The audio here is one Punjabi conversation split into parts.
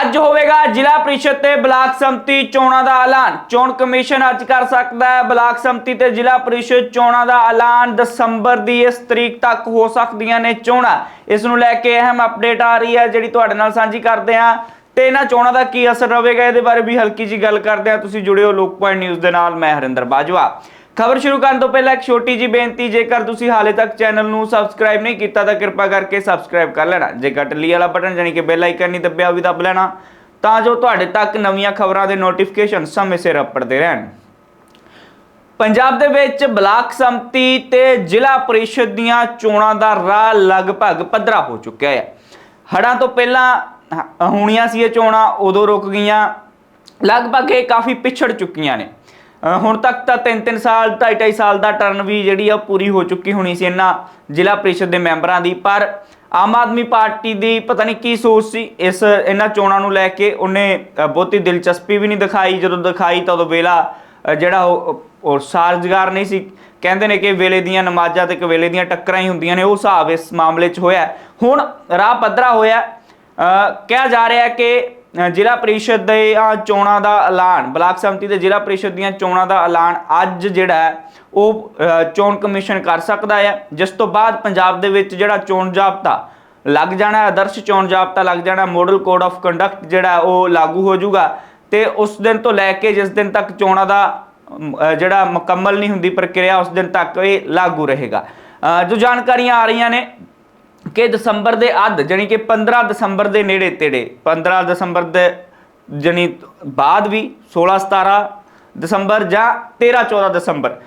ਅੱਜ ਹੋਵੇਗਾ ਜ਼ਿਲ੍ਹਾ ਪ੍ਰੀਸ਼ਦ ਤੇ ਬਲਾਕ ਸੰਮਤੀ ਚੋਣਾਂ ਦਾ ਐਲਾਨ। ਚੋਣ ਕਮਿਸ਼ਨ ਅੱਜ ਕਰ ਸਕਦਾ ਹੈ। ਬਲਾਕ ਸੰਮਤੀ ਤੇ ਜ਼ਿਲ੍ਹਾ ਪ੍ਰੀਸ਼ਦ ਚੋਣਾਂ ਦਾ ਐਲਾਨ ਦਸੰਬਰ ਦੀ ਇਸ ਤਰੀਕ ਤੱਕ ਹੋ ਸਕਦੀਆਂ ਨੇ ਚੋਣਾਂ। ਇਸ ਨੂੰ ਲੈ ਕੇ ਅਹਿਮ ਅਪਡੇਟ ਆ ਰਹੀ ਹੈ, ਜਿਹੜੀ ਤੁਹਾਡੇ ਨਾਲ ਸਾਂਝੀ ਕਰਦੇ ਹਾਂ। ਤੇ ਇਹਨਾਂ ਚੋਣਾਂ ਦਾ ਕੀ ਅਸਰ ਰਹੇਗਾ ਇਹਦੇ ਬਾਰੇ ਵੀ ਹਲਕੀ ਜੀ ਗੱਲ ਕਰਦੇ ਹਾਂ। ਤੁਸੀਂ ਜੁੜਿਓ ਲੋਕ ਪੁਆਇੰਟ ਨਿਊਜ਼ ਦੇ ਨਾਲ, ਮੈਂ ਹਰਿੰਦਰ ਬਾਜਵਾ। ਖਬਰ ਸ਼ੁਰੂ ਕਰਨ ਤੋਂ ਪਹਿਲਾਂ ਇੱਕ ਛੋਟੀ ਜੀ ਬੇਨਤੀ, ਜੇਕਰ ਤੁਸੀਂ ਹਾਲੇ ਤੱਕ ਚੈਨਲ ਨੂੰ ਸਬਸਕ੍ਰਾਈਬ ਨਹੀਂ ਕੀਤਾ, ਤਾਂ ਕਿਰਪਾ ਕਰਕੇ ਸਬਸਕ੍ਰਾਈਬ ਕਰ ਲੈਣਾ। ਜੇ ਘਟਲੀ ਵਾਲਾ ਬਟਨ ਜਾਨੀ ਕਿ ਬੈਲ ਆਈਕਨ ਨਹੀਂ ਦੱਬਿਆ, ਉਹ ਵੀ ਦੱਬ ਲੈਣਾ। ਤਾਂ ਜੋ ਤੁਹਾਡੇ ਤੱਕ ਨਵੀਆਂ ਖਬਰਾਂ ਦੇ ਨੋਟੀਫਿਕੇਸ਼ਨ ਸਮੇਂ ਸਿਰ ਅੱਪੜਦੇ ਰਹਿਣ। ਪੰਜਾਬ ਦੇ ਵਿੱਚ ਬਲਾਕ ਸੰਮਤੀ ਤੇ ਜ਼ਿਲ੍ਹਾ ਪ੍ਰੀਸ਼ਦ ਦੀਆਂ ਚੋਣਾਂ ਦਾ ਰਾਹ ਲਗਭਗ ਪੱਧਰਾ ਹੋ ਚੁੱਕਿਆ ਹੈ। ਹੜਾਂ ਤੋਂ ਪਹਿਲਾਂ ਹੋਣੀਆਂ ਸੀ ਇਹ ਚੋਣਾਂ, ਉਦੋਂ ਰੁਕ ਗਈਆਂ। ਲਗਭਗ ਇਹ ਕਾਫੀ ਪਿਛੜ ਚੁੱਕੀਆਂ ਨੇ। ਹੁਣ ਤੱਕ ਤਾਂ 3-3 ਸਾਲ 2.5 ਸਾਲ ਦਾ ਟਰਨ ਵੀ ਜਿਹੜੀ ਆ ਪੂਰੀ ਹੋ ਚੁੱਕੀ ਹੋਣੀ ਸੀ ਇਹਨਾਂ ਜ਼ਿਲ੍ਹਾ ਪ੍ਰੀਸ਼ਦ ਦੇ ਮੈਂਬਰਾਂ ਦੀ। ਪਰ ਆਮ ਆਦਮੀ ਪਾਰਟੀ ਦੀ ਪਤਾ ਨਹੀਂ ਕੀ ਸੋਚ ਸੀ, ਇਸ ਇਹਨਾਂ ਚੋਣਾਂ ਨੂੰ ਲੈ ਕੇ ਉਹਨੇ ਬਹੁਤੀ ਦਿਲਚਸਪੀ ਵੀ ਨਹੀਂ ਦਿਖਾਈ। ਜਦੋਂ ਦਿਖਾਈ ਤਾਂ ਉਦੋਂ ਵੇਲਾ ਜਿਹੜਾ ਉਹ ਉਹ ਸਾਰਜਗਾਰ ਨਹੀਂ ਸੀ। ਕਹਿੰਦੇ ਨੇ ਕਿ ਵੇਲੇ ਦੀਆਂ ਨਮਾਜ਼ਾਂ ਤੇ ਇੱਕ ਵੇਲੇ ਦੀਆਂ ਟੱਕਰਾਂ ਹੀ ਹੁੰਦੀਆਂ ਨੇ, ਉਹ ਹਿਸਾਬ ਇਸ ਮਾਮਲੇ 'ਚ ਹੋਇਆ। ਹੁਣ ਰਾਹ ਪੱਧਰਾ ਹੋਇਆ। ਕਿਹਾ ਜਾ ਰਿਹਾ ਕਿ ਜ਼ਿਲ੍ਹਾ ਪਰਿਸ਼ਦ ਦੇ ਆ ਚੋਣਾਂ ਦਾ ਐਲਾਨ ਬਲਾਕ ਸੰਮਤੀ ਦੇ ਜ਼ਿਲ੍ਹਾ ਪਰਿਸ਼ਦ ਦੀਆਂ ਚੋਣਾਂ ਦਾ ਐਲਾਨ ਅੱਜ ਜਿਹੜਾ ਹੈ ਉਹ ਚੋਣ ਕਮਿਸ਼ਨ ਕਰ ਸਕਦਾ ਹੈ। ਜਿਸ ਤੋਂ ਬਾਅਦ ਪੰਜਾਬ ਦੇ ਵਿੱਚ ਜਿਹੜਾ ਚੋਣ ਜਾਬਤਾ ਲੱਗ ਜਾਣਾ ਹੈ, ਆਦਰਸ਼ ਚੋਣ ਜਾਬਤਾ ਲੱਗ ਜਾਣਾ ਮਾਡਲ ਕੋਡ ਆਫ ਕੰਡਕਟ ਜਿਹੜਾ ਉਹ ਲਾਗੂ ਹੋ ਜਾਊਗਾ। ਤੇ ਉਸ ਦਿਨ ਤੋਂ ਲੈ ਕੇ ਜਿਸ ਦਿਨ ਤੱਕ ਚੋਣਾਂ ਦਾ ਜਿਹੜਾ ਮੁਕੰਮਲ ਨਹੀਂ ਹੁੰਦੀ ਪ੍ਰਕਿਰਿਆ ਉਸ ਦਿਨ ਤੱਕ ਇਹ ਲਾਗੂ ਰਹੇਗਾ। ਜੋ ਜਾਣਕਾਰੀਆਂ ਆ ਰਹੀਆਂ ਨੇ ਕਿ ਦਸੰਬਰ ਦੇ ਅੱਧ ਜਾਣੀ ਕਿ 15 ਦਸੰਬਰ ਦੇ ਨੇੜੇ ਤੇੜੇ 15 ਦਸੰਬਰ ਦੇ ਜਾਣੀ ਬਾਅਦ ਵੀ 16 17 ਦਸੰਬਰ ਜਾਂ 13 14 ਦਸੰਬਰ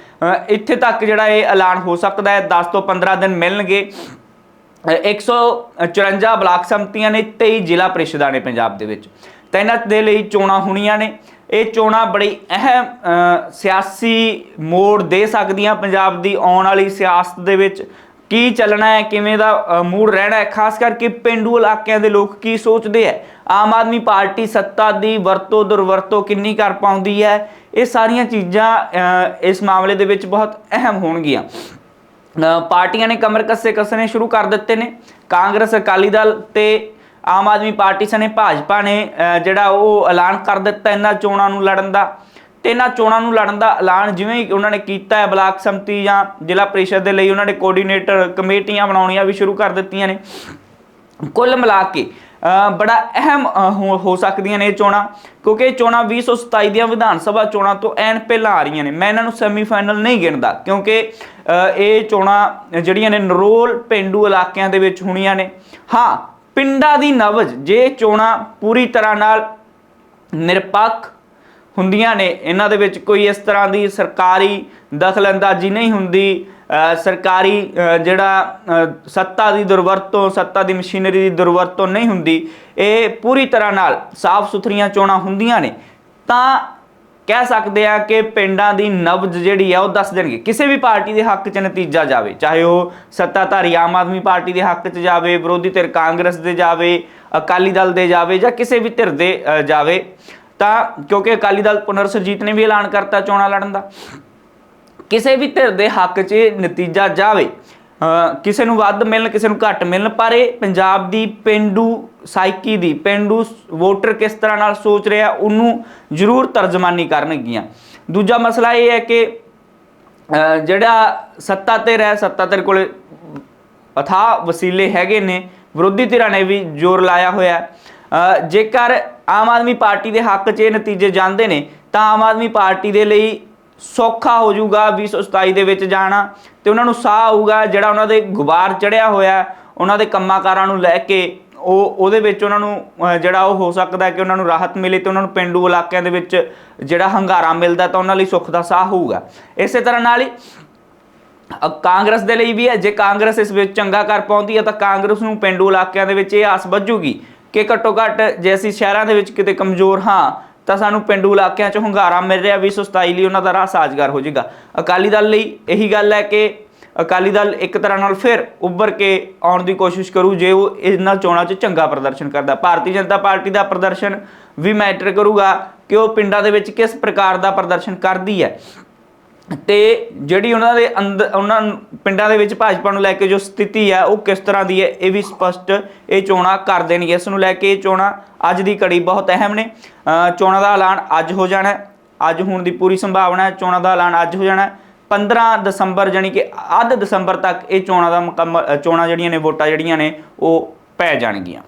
ਇੱਥੇ ਤੱਕ ਜਿਹੜਾ ਇਹ ਐਲਾਨ ਹੋ ਸਕਦਾ ਹੈ 10 ਤੋਂ 15 ਦਿਨ ਮਿਲਣਗੇ। ਅ, 154 ਬਲਾਕ ਸੰਮਤੀਆਂ ਨੇ 23 ਜ਼ਿਲ੍ਹਾ ਪ੍ਰੀਸ਼ਦਾਂ ਨੇ ਪੰਜਾਬ ਦੇ ਵਿੱਚ। ਤਾਂ ਦੇ ਲਈ ਚੋਣਾਂ ਹੋਣੀਆਂ ਨੇ। ਇਹ ਚੋਣਾਂ ਬੜੀ ਅਹਿਮ ਸਿਆਸੀ ਮੋੜ ਦੇ ਸਕਦੀਆਂ ਪੰਜਾਬ ਦੀ ਆਉਣ ਵਾਲੀ ਸਿਆਸਤ ਦੇ ਵਿੱਚ। ਕੀ ਚੱਲਣਾ ਹੈ, ਕਿਵੇਂ ਦਾ ਮੂਡ ਰਹਿਣਾ ਹੈ? ਖਾਸ ਕਰਕੇ ਪਿੰਡੂ ਇਲਾਕਿਆਂ ਦੇ ਲੋਕ ਕੀ ਸੋਚਦੇ ਹੈ? ਆਮ ਆਦਮੀ ਪਾਰਟੀ ਸੱਤਾ ਦੀ ਵਰਤੋਂ, ਦੁਰਵਰਤੋਂ ਕਿੰਨੀ ਕਰ ਪਾਉਂਦੀ ਹੈ? ਇਹ ਸਾਰੀਆਂ ਚੀਜ਼ਾਂ ਇਸ ਮਾਮਲੇ ਦੇ ਵਿੱਚ ਬਹੁਤ ਅਹਿਮ ਹੋਣਗੀਆਂ। ਪਾਰਟੀਆਂ ਨੇ ਕਮਰ ਕੱਸੇ ਕੱਸਣੇ ਸ਼ੁਰੂ ਕਰ ਦਿੱਤੇ ਨੇ। ਕਾਂਗਰਸ, ਅਕਾਲੀ ਦਲ ਤੇ ਆਮ ਆਦਮੀ ਪਾਰਟੀ ਸਣੇ ਭਾਜਪਾ ਨੇ ਜਿਹੜਾ ਉਹ ਐਲਾਨ ਕਰ ਦਿੱਤਾ ਇਹਨਾਂ ਚੋਣਾਂ ਨੂੰ ਲੜਨ ਦਾ। ਤੇ ਇਹਨਾਂ ਚੋਣਾਂ ਨੂੰ ਲੜਨ ਦਾ ਐਲਾਨ ਜਿਵੇਂ ਹੀ ਉਹਨਾਂ ਨੇ ਕੀਤਾ ਹੈ, ਬਲਾਕ ਸੰਮਤੀ ਜਾਂ ਜ਼ਿਲ੍ਹਾ ਪ੍ਰੀਸ਼ਦ ਦੇ ਲਈ ਉਹਨਾਂ ਨੇ ਕੋਆਰਡੀਨੇਟਰ ਕਮੇਟੀਆਂ ਬਣਾਉਣੀਆਂ ਵੀ ਸ਼ੁਰੂ ਕਰ ਦਿੱਤੀਆਂ ਨੇ। ਕੁੱਲ ਮਿਲਾ ਕੇ ਬੜਾ ਅਹਿਮ ਹੋ ਹੋ ਸਕਦੀਆਂ ਨੇ ਇਹ ਚੋਣਾਂ, ਕਿਉਂਕਿ ਇਹ ਚੋਣਾਂ 2027 ਦੀਆਂ ਵਿਧਾਨ ਸਭਾ ਚੋਣਾਂ ਤੋਂ ਐਨ ਪਹਿਲਾਂ ਆ ਰਹੀਆਂ ਨੇ। ਮੈਂ ਇਹਨਾਂ ਨੂੰ ਸੈਮੀਫਾਈਨਲ ਨਹੀਂ ਗਿਣਦਾ, ਕਿਉਂਕਿ ਇਹ ਚੋਣਾਂ ਜਿਹੜੀਆਂ ਨੇ ਨਰੋਲ ਪਿੰਡੂ ਇਲਾਕਿਆਂ ਦੇ ਵਿੱਚ ਹੋਣੀਆਂ ਨੇ। ਹਾਂ, ਪਿੰਡਾਂ ਦੀ ਨਵਜ, ਜੇ ਚੋਣਾਂ ਪੂਰੀ ਤਰ੍ਹਾਂ ਨਾਲ ਨਿਰਪੱਖ ਹੁੰਦੀਆਂ ਨੇ। ਇਹਨਾਂ ਦੇ ਵਿੱਚ ਕੋਈ ਇਸ ਤਰ੍ਹਾਂ ਦੀ ਸਰਕਾਰੀ ਦਖਲਅੰਦਾਜ਼ੀ ਨਹੀਂ ਹੁੰਦੀ। ਸਰਕਾਰੀ ਜਿਹੜਾ ਸੱਤਾ ਦੀ ਦੁਰਵਰਤੋਂ, ਸੱਤਾ ਦੀ ਮਸ਼ੀਨਰੀ ਦੀ ਦੁਰਵਰਤੋਂ ਨਹੀਂ ਹੁੰਦੀ। ਇਹ ਪੂਰੀ ਤਰ੍ਹਾਂ ਨਾਲ ਸਾਫ਼ ਸੁਥਰੀਆਂ ਚੋਣਾਂ ਹੁੰਦੀਆਂ ਨੇ। ਤਾਂ ਕਹਿ ਸਕਦੇ ਆ ਕਿ ਪਿੰਡਾਂ ਦੀ ਨਬਜ ਜਿਹੜੀ ਆ, ਉਹ ਦੱਸ ਦੇਣਗੇ। ਕਿਸੇ ਵੀ ਪਾਰਟੀ ਦੇ ਹੱਕ 'ਚ ਨਤੀਜਾ ਜਾਵੇ, ਚਾਹੇ ਉਹ ਸੱਤਾਧਾਰੀ ਆਮ ਆਦਮੀ ਪਾਰਟੀ ਦੇ ਹੱਕ 'ਚ ਜਾਵੇ, ਵਿਰੋਧੀ ਧਿਰ ਕਾਂਗਰਸ ਦੇ ਜਾਵੇ, ਅਕਾਲੀ ਦਲ ਦੇ ਜਾਵੇ ਜਾਂ ਕਿਸੇ ਵੀ ਧਿਰ ਦੇ ਜਾਵੇ। ਤਾਂ ਕਿਉਂਕਿ ਅਕਾਲੀ ਦਲ ਪੁਨਰ ਸੁਰਜੀਤ ਨੇ ਵੀ ਐਲਾਨ ਕਰਤਾ ਚੋਣਾਂ ਲੜਨ ਦਾ। ਕਿਸੇ ਵੀ ਧਿਰ ਦੇ ਹੱਕ 'ਚ ਇਹ ਨਤੀਜਾ ਜਾਵੇ ਕਿਸੇ ਨੂੰ ਵੱਧ ਮਿਲਣ ਕਿਸੇ ਨੂੰ ਘੱਟ ਮਿਲਣ ਪਰ ਇਹ ਪੰਜਾਬ ਦੀ ਪਿੰਡੂ ਸਾਈਕੀ ਦੀ ਪਿੰਡੂ ਵੋਟਰ ਕਿਸ ਤਰ੍ਹਾਂ ਨਾਲ ਸੋਚ ਰਿਹਾ ਉਹਨੂੰ ਜ਼ਰੂਰ ਤਰਜਮਾਨੀ ਕਰਨਗੀਆਂ। ਦੂਜਾ ਮਸਲਾ ਇਹ ਹੈ ਕਿ ਅ, ਜਿਹੜਾ ਸੱਤਾ ਤੇ ਰਹਿ ਸੱਤਾ ਤੇ ਕੋਲੇ ਅਥਾ ਵਸੀਲੇ ਹੈਗੇ ਨੇ ਵਿਰੋਧੀ ਧਿਰਾਂ ਨੇ ਵੀ ਜ਼ੋਰ ਲਾਇਆ ਹੋਇਆ ਜੇਕਰ ਆਮ ਆਦਮੀ ਪਾਰਟੀ ਦੇ ਹੱਕ 'ਚ ਇਹ ਨਤੀਜੇ ਜਾਂਦੇ ਨੇ ਤਾਂ ਆਮ ਆਦਮੀ ਪਾਰਟੀ ਦੇ ਲਈ ਸੌਖਾ ਹੋ ਜਾਊਗਾ 2027 ਦੇ ਵਿੱਚ ਜਾਣਾ ਤੇ ਉਹਨਾਂ ਨੂੰ ਸਾਹ ਆਊਗਾ ਜਿਹੜਾ ਉਹਨਾਂ ਦੇ ਗੁਬਾਰ ਚੜਿਆ ਹੋਇਆ ਉਹਨਾਂ ਦੇ ਕੰਮਾਂਕਾਰਾਂ ਨੂੰ ਲੈ ਕੇ ਉਹ ਉਹਦੇ ਵਿੱਚ ਉਹਨਾਂ ਨੂੰ ਜਿਹੜਾ ਉਹ ਹੋ ਸਕਦਾ ਕਿ ਉਹਨਾਂ ਨੂੰ ਰਾਹਤ ਮਿਲੇ ਤੇ ਉਹਨਾਂ ਨੂੰ ਪਿੰਡੂ ਇਲਾਕਿਆਂ ਦੇ ਵਿੱਚ ਜਿਹੜਾ ਹੰਗਾਰਾ ਮਿਲਦਾ ਤਾਂ ਉਹਨਾਂ ਲਈ ਸੁੱਖ ਦਾ ਸਾਹ ਹੋਊਗਾ। ਇਸੇ ਤਰ੍ਹਾਂ ਨਾਲ ਹੀ ਅ, ਕਾਂਗਰਸ ਦੇ ਲਈ ਵੀ ਹੈ ਜੇ ਕਾਂਗਰਸ ਇਸ ਵਿੱਚ ਚੰਗਾ ਕਰ ਪਾਉਂਦੀ ਹੈ ਤਾਂ ਕਾਂਗਰਸ ਨੂੰ ਪਿੰਡੂ ਇਲਾਕਿਆਂ ਦੇ ਵਿੱਚ ਇਹ ਆਸ ਵੱਜੂਗੀ ਕਿ ਘੱਟੋ ਘੱਟ ਜੇ ਅਸੀਂ ਸ਼ਹਿਰਾਂ ਦੇ ਵਿੱਚ ਕਿਤੇ ਕਮਜ਼ੋਰ ਹਾਂ, ਤਾਂ ਸਾਨੂੰ ਪਿੰਡੂ ਇਲਾਕਿਆਂ 'ਚ ਹੁੰਗਾਰਾ ਮਿਲ ਰਿਹਾ 2027 ਲਈ ਉਹਨਾਂ ਦਾ ਰਾਹ ਸਾਜ਼ਗਾਰ ਹੋ ਜਾਏਗਾ। ਅਕਾਲੀ ਦਲ ਲਈ ਇਹੀ ਗੱਲ ਹੈ ਕਿ ਅਕਾਲੀ ਦਲ ਇੱਕ ਤਰ੍ਹਾਂ ਨਾਲ ਫਿਰ ਉੱਭਰ ਕੇ ਆਉਣ ਦੀ ਕੋਸ਼ਿਸ਼ ਕਰੂ ਜੇ ਉਹ ਇਹਨਾਂ ਚੋਣਾਂ 'ਚ ਚੰਗਾ ਪ੍ਰਦਰਸ਼ਨ ਕਰਦਾ। ਭਾਰਤੀ ਜਨਤਾ ਪਾਰਟੀ ਦਾ ਪ੍ਰਦਰਸ਼ਨ ਵੀ ਮੈਟਰ ਕਰੂਗਾ ਕਿ ਉਹ ਪਿੰਡਾਂ ਦੇ ਵਿੱਚ ਕਿਸ ਪ੍ਰਕਾਰ ਦਾ ਪ੍ਰਦਰਸ਼ਨ ਕਰਦੀ ਹੈ। ਤੇ ਜਿਹੜੀ ਉਹਨਾਂ ਦੇ ਅੰਦਰ ਉਹਨਾਂ ਪਿੰਡਾਂ ਦੇ ਵਿੱਚ ਭਾਜਪਾ ਨੂੰ ਲੈ ਕੇ ਜੋ ਸਥਿਤੀ ਹੈ ਉਹ ਕਿਸ ਤਰ੍ਹਾਂ ਦੀ ਹੈ, ਇਹ ਵੀ ਸਪਸ਼ਟ ਇਹ ਚੋਣਾਂ ਕਰ ਦੇਣਗੇ ਇਸ ਨੂੰ ਲੈ ਕੇ ਇਹ ਚੋਣਾਂ ਅੱਜ ਦੀ ਘੜੀ ਬਹੁਤ ਅਹਿਮ ਨੇ। ਚੋਣਾਂ ਦਾ ਐਲਾਨ ਅੱਜ ਹੋ ਜਾਣਾ ਹੈ। ਅੱਜ ਹੋਣ ਦੀ ਪੂਰੀ ਸੰਭਾਵਨਾ ਹੈ। ਚੋਣਾਂ ਦਾ ਐਲਾਨ ਅੱਜ ਹੋ ਜਾਣਾ ਹੈ। 15 ਦਸੰਬਰ ਜਾਨੀ ਕਿ ਅੱਧ ਦਸੰਬਰ ਤੱਕ ਇਹ ਚੋਣਾਂ ਦਾ ਮੁਕੰਮਲ ਚੋਣਾਂ ਜਿਹੜੀਆਂ ਨੇ, ਵੋਟਾਂ ਜਿਹੜੀਆਂ ਨੇ, ਉਹ ਪੈ ਜਾਣਗੀਆਂ।